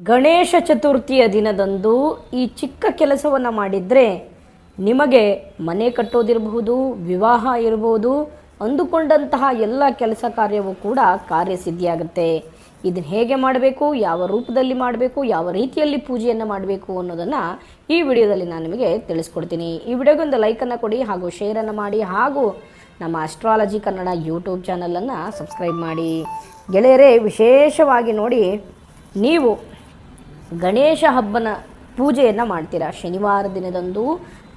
ಗಣೇಶ ಚತುರ್ಥಿಯ ದಿನದಂದು ಈ ಚಿಕ್ಕ ಕೆಲಸವನ್ನು ಮಾಡಿದರೆ ನಿಮಗೆ ಮನೆ ಕಟ್ಟೋದಿರಬಹುದು, ವಿವಾಹ ಇರಬಹುದು, ಅಂದುಕೊಂಡಂತಹ ಎಲ್ಲ ಕೆಲಸ ಕಾರ್ಯವೂ ಕೂಡ ಕಾರ್ಯಸಿದ್ಧಿಯಾಗುತ್ತೆ. ಇದನ್ನು ಹೇಗೆ ಮಾಡಬೇಕು, ಯಾವ ರೂಪದಲ್ಲಿ ಮಾಡಬೇಕು, ಯಾವ ರೀತಿಯಲ್ಲಿ ಪೂಜೆಯನ್ನು ಮಾಡಬೇಕು ಅನ್ನೋದನ್ನು ಈ ವಿಡಿಯೋದಲ್ಲಿ ನಾನು ನಿಮಗೆ ತಿಳಿಸ್ಕೊಡ್ತೀನಿ. ಈ ವಿಡಿಯೋಗೊಂದು ಲೈಕನ್ನು ಕೊಡಿ ಹಾಗೂ ಶೇರನ್ನು ಮಾಡಿ ಹಾಗೂ ನಮ್ಮ ಅಸ್ಟ್ರಾಲಜಿ ಕನ್ನಡ ಯೂಟ್ಯೂಬ್ ಚಾನಲನ್ನು ಸಬ್ಸ್ಕ್ರೈಬ್ ಮಾಡಿ. ಗೆಳೆಯರೇ, ವಿಶೇಷವಾಗಿ ನೋಡಿ, ನೀವು ಗಣೇಶ ಹಬ್ಬನ ಪೂಜೆಯನ್ನು ಮಾಡ್ತೀರಾ? ಶನಿವಾರ ದಿನದಂದು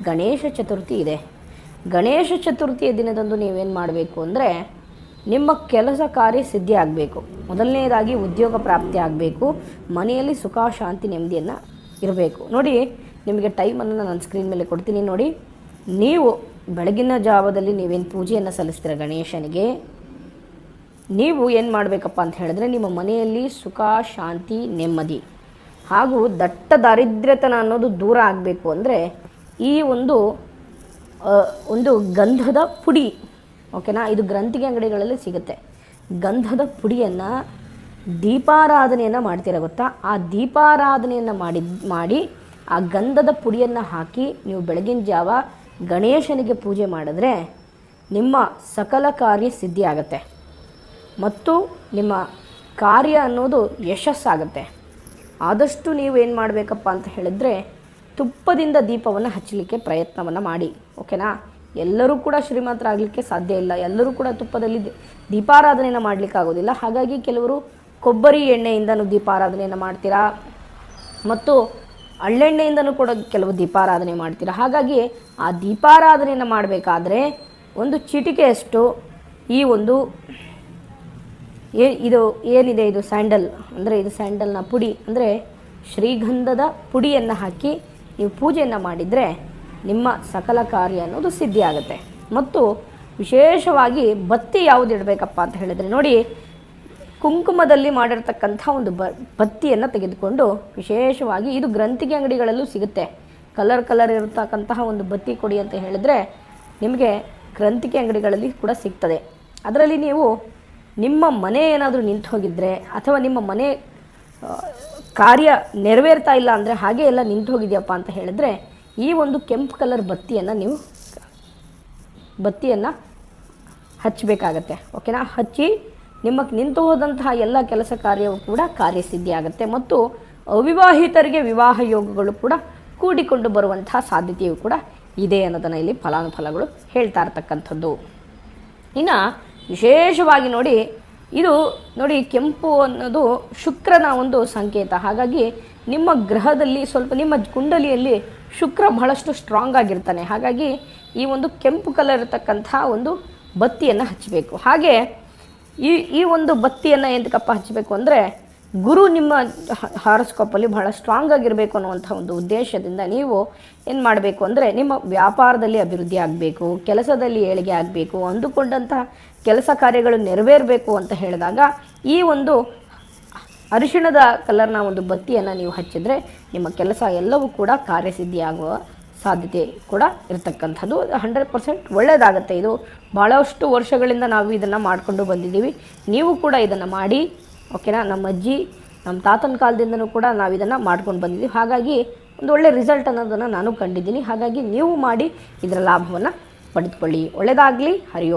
ಗಣೇಶ ಚತುರ್ಥಿ ಇದೆ. ಗಣೇಶ ಚತುರ್ಥಿಯ ದಿನದಂದು ನೀವೇನು ಮಾಡಬೇಕು ಅಂದರೆ ನಿಮ್ಮ ಕೆಲಸ ಕಾರ್ಯ ಸಿದ್ಧಿ ಆಗಬೇಕು. ಮೊದಲನೇದಾಗಿ ಉದ್ಯೋಗ ಪ್ರಾಪ್ತಿ ಆಗಬೇಕು. ಮನೆಯಲ್ಲಿ ಸುಖ, ಶಾಂತಿ, ನೆಮ್ಮದಿಯನ್ನು ಇರಬೇಕು. ನೋಡಿ, ನಿಮಗೆ ಟೈಮನ್ನು ನಾನು ಸ್ಕ್ರೀನ್ ಮೇಲೆ ಕೊಡ್ತೀನಿ ನೋಡಿ. ನೀವು ಬೆಳಗಿನ ಜಾವದಲ್ಲಿ ನೀವೇನು ಪೂಜೆಯನ್ನು ಸಲ್ಲಿಸ್ತೀರ ಗಣೇಶನಿಗೆ? ನೀವು ಏನು ಮಾಡಬೇಕಪ್ಪ ಅಂತ ಹೇಳಿದ್ರೆ ನಿಮ್ಮ ಮನೆಯಲ್ಲಿ ಸುಖ, ಶಾಂತಿ, ನೆಮ್ಮದಿ. ಹಾಗೂ ದಟ್ಟ ದಾರಿದ್ರ್ಯತನ ಅನ್ನೋದು ದೂರ ಆಗಬೇಕು ಅಂದರೆ ಈ ಒಂದು ಒಂದು ಗಂಧದ ಪುಡಿ ಓಕೆನಾ ಇದು ಗ್ರಂಥಿಗೆ ಅಂಗಡಿಗಳಲ್ಲಿ ಸಿಗುತ್ತೆ. ಗಂಧದ ಪುಡಿಯನ್ನು ದೀಪಾರಾಧನೆಯನ್ನು ಮಾಡ್ತೀರ ಗೊತ್ತಾ? ಆ ದೀಪಾರಾಧನೆಯನ್ನು ಮಾಡಿ ಮಾಡಿ ಆ ಗಂಧದ ಪುಡಿಯನ್ನು ಹಾಕಿ ನೀವು ಬೆಳಗಿನ ಜಾವ ಗಣೇಶನಿಗೆ ಪೂಜೆ ಮಾಡಿದ್ರೆ ನಿಮ್ಮ ಸಕಲ ಕಾರ್ಯ ಸಿದ್ಧಿಯಾಗತ್ತೆ. ಮತ್ತು ನಿಮ್ಮ ಕಾರ್ಯ ಅನ್ನೋದು ಯಶಸ್ಸಾಗುತ್ತೆ. ಆದಷ್ಟು ನೀವು ಏನು ಮಾಡಬೇಕಪ್ಪ ಅಂತ ಹೇಳಿದ್ರೆ ತುಪ್ಪದಿಂದ ದೀಪವನ್ನು ಹಚ್ಚಲಿಕ್ಕೆ ಪ್ರಯತ್ನವನ್ನು ಮಾಡಿ, ಓಕೆನಾ? ಎಲ್ಲರೂ ಕೂಡ ಶ್ರೀಮಂತರಾಗಲಿಕ್ಕೆ ಸಾಧ್ಯ ಇಲ್ಲ. ಎಲ್ಲರೂ ಕೂಡ ತುಪ್ಪದಲ್ಲಿ ದೀಪಾರಾಧನೆಯನ್ನು ಮಾಡಲಿಕ್ಕೆ ಆಗೋದಿಲ್ಲ. ಹಾಗಾಗಿ ಕೆಲವರು ಕೊಬ್ಬರಿ ಎಣ್ಣೆಯಿಂದನೂ ದೀಪಾರಾಧನೆಯನ್ನು ಮಾಡ್ತೀರಾ? ಮತ್ತು ಹಳ್ಳೆಣ್ಣೆಯಿಂದನೂ ಕೂಡ ಕೆಲವು ದೀಪಾರಾಧನೆ ಮಾಡ್ತೀರಾ? ಹಾಗಾಗಿ ಆ ದೀಪಾರಾಧನೆಯನ್ನು ಮಾಡಬೇಕಾದ್ರೆ ಒಂದು ಚಿಟಿಕೆಯಷ್ಟು ಈ ಒಂದು ಏ ಇದು ಏನಿದೆ ಇದು ಸ್ಯಾಂಡಲ್? ಅಂದರೆ ಇದು ಸ್ಯಾಂಡಲ್ನ ಪುಡಿ. ಅಂದರೆ ಶ್ರೀಗಂಧದ ಪುಡಿಯನ್ನು ಹಾಕಿ ನೀವು ಪೂಜೆಯನ್ನು ಮಾಡಿದರೆ ನಿಮ್ಮ ಸಕಲ ಕಾರ್ಯ ಅನ್ನೋದು ಸಿದ್ಧಿಯಾಗುತ್ತೆ ಮತ್ತು ವಿಶೇಷವಾಗಿ ಬತ್ತಿ ಯಾವುದು ಇಡಬೇಕಪ್ಪ ಅಂತ ಹೇಳಿದರೆ ನೋಡಿ, ಕುಂಕುಮದಲ್ಲಿ ಮಾಡಿರ್ತಕ್ಕಂಥ ಒಂದು ಬ ಬತ್ತಿಯನ್ನು ತೆಗೆದುಕೊಂಡು ವಿಶೇಷವಾಗಿ ಇದು ಗ್ರಂಥಿಗೆ ಅಂಗಡಿಗಳಲ್ಲೂ ಸಿಗುತ್ತೆ. ಕಲರ್ ಕಲರ್ ಇರತಕ್ಕಂತಹ ಒಂದು ಬತ್ತಿ ಕೊಡಿ ಅಂತ ಹೇಳಿದರೆ ನಿಮಗೆ ಗ್ರಂಥಿಕೆ ಅಂಗಡಿಗಳಲ್ಲಿ ಕೂಡ ಸಿಗ್ತದೆ. ಅದರಲ್ಲಿ ನೀವು ನಿಮ್ಮ ಮನೆ ಏನಾದರೂ ನಿಂತು ಹೋಗಿದ್ದರೆ ಅಥವಾ ನಿಮ್ಮ ಮನೆ ಕಾರ್ಯ ನೆರವೇರ್ತಾ ಇಲ್ಲ ಅಂದರೆ ಹಾಗೆ ಎಲ್ಲ ನಿಂತು ಹೋಗಿದೆಯಪ್ಪ ಅಂತ ಹೇಳಿದ್ರೆ ಈ ಒಂದು ಕೆಂಪು ಕಲರ್ ಬತ್ತಿಯನ್ನು ನೀವು ಬತ್ತಿಯನ್ನು ಹಚ್ಚಬೇಕಾಗತ್ತೆ, ಓಕೆನಾ? ಹಚ್ಚಿ ನಿಮಗೆ ನಿಂತು ಹೋದಂತಹ ಎಲ್ಲ ಕೆಲಸ ಕಾರ್ಯವೂ ಕೂಡ ಕಾರ್ಯಸಿದ್ಧಿ ಆಗುತ್ತೆ ಮತ್ತು ಅವಿವಾಹಿತರಿಗೆ ವಿವಾಹ ಯೋಗಗಳು ಕೂಡ ಕೂಡಿಕೊಂಡು ಬರುವಂತಹ ಸಾಧ್ಯತೆಯೂ ಕೂಡ ಇದೆ ಅನ್ನೋದನ್ನು ಇಲ್ಲಿ ಫಲಾನುಫಲಗಳು ಹೇಳ್ತಾ ಇರ್ತಕ್ಕಂಥದ್ದು. ಇನ್ನು ವಿಶೇಷವಾಗಿ ನೋಡಿ, ಇದು ನೋಡಿ ಕೆಂಪು ಅನ್ನೋದು ಶುಕ್ರನ ಒಂದು ಸಂಕೇತ. ಹಾಗಾಗಿ ನಿಮ್ಮ ಗ್ರಹದಲ್ಲಿ ಸ್ವಲ್ಪ ನಿಮ್ಮ ಕುಂಡಲಿಯಲ್ಲಿ ಶುಕ್ರ ಬಹಳಷ್ಟು ಸ್ಟ್ರಾಂಗ್ ಆಗಿರ್ತಾನೆ. ಹಾಗಾಗಿ ಈ ಒಂದು ಕೆಂಪು ಕಲರ್ ಇರತಕ್ಕಂಥ ಒಂದು ಬತ್ತಿಯನ್ನು ಹಚ್ಚಬೇಕು ಹಾಗೆ ಈ ಈ ಒಂದು ಬತ್ತಿಯನ್ನು ಎಂತಕಪ್ಪ ಹಚ್ಚಬೇಕು ಅಂದರೆ ಗುರು ನಿಮ್ಮ ಹಾರಸ್ಕೋಪಲ್ಲಿ ಬಹಳ ಸ್ಟ್ರಾಂಗ್ ಆಗಿರಬೇಕು ಅನ್ನುವಂಥ ಒಂದು ಉದ್ದೇಶದಿಂದ ನೀವು ಏನು ಮಾಡಬೇಕು ಅಂದರೆ ನಿಮ್ಮ ವ್ಯಾಪಾರದಲ್ಲಿ ಅಭಿವೃದ್ಧಿ ಆಗಬೇಕು, ಕೆಲಸದಲ್ಲಿ ಏಳಿಗೆ ಆಗಬೇಕು, ಅಂದುಕೊಂಡಂತಹ ಕೆಲಸ ಕಾರ್ಯಗಳು ನೆರವೇರಬೇಕು ಅಂತ ಹೇಳಿದಾಗ ಈ ಒಂದು ಅರಿಶಿಣದ ಕಲರ್ನ ಒಂದು ಬತ್ತಿಯನ್ನು ನೀವು ಹಚ್ಚಿದರೆ ನಿಮ್ಮ ಕೆಲಸ ಎಲ್ಲವೂ ಕೂಡ ಕಾರ್ಯಸಿದ್ಧಿಯಾಗುವ ಸಾಧ್ಯತೆ ಕೂಡ ಇರತಕ್ಕಂಥದ್ದು. ಹಂಡ್ರೆಡ್ ಪರ್ಸೆಂಟ್ ಒಳ್ಳೆಯದಾಗುತ್ತೆ ಇದು ಭಾಳಷ್ಟು ವರ್ಷಗಳಿಂದ ನಾವು ಇದನ್ನು ಮಾಡಿಕೊಂಡು ಬಂದಿದ್ದೀವಿ. ನೀವು ಕೂಡ ಇದನ್ನು ಮಾಡಿ ಓಕೆನಾ? ನಮ್ಮ ಅಜ್ಜಿ, ನಮ್ಮ ತಾತನ ಕಾಲದಿಂದನೂ ಕೂಡ ನಾವು ಇದನ್ನು ಮಾಡ್ಕೊಂಡು ಬಂದಿದ್ದೀವಿ. ಹಾಗಾಗಿ ಒಂದು ಒಳ್ಳೆ ರಿಸಲ್ಟ್ ಅನ್ನೋದನ್ನು ನಾನು ಕಂಡಿದ್ದೀನಿ. ಹಾಗಾಗಿ ನೀವು ಮಾಡಿ ಇದರ ಲಾಭವನ್ನು ಪಡೆದುಕೊಳ್ಳಿ. ಒಳ್ಳೆಯದಾಗಲಿ ಹರಿ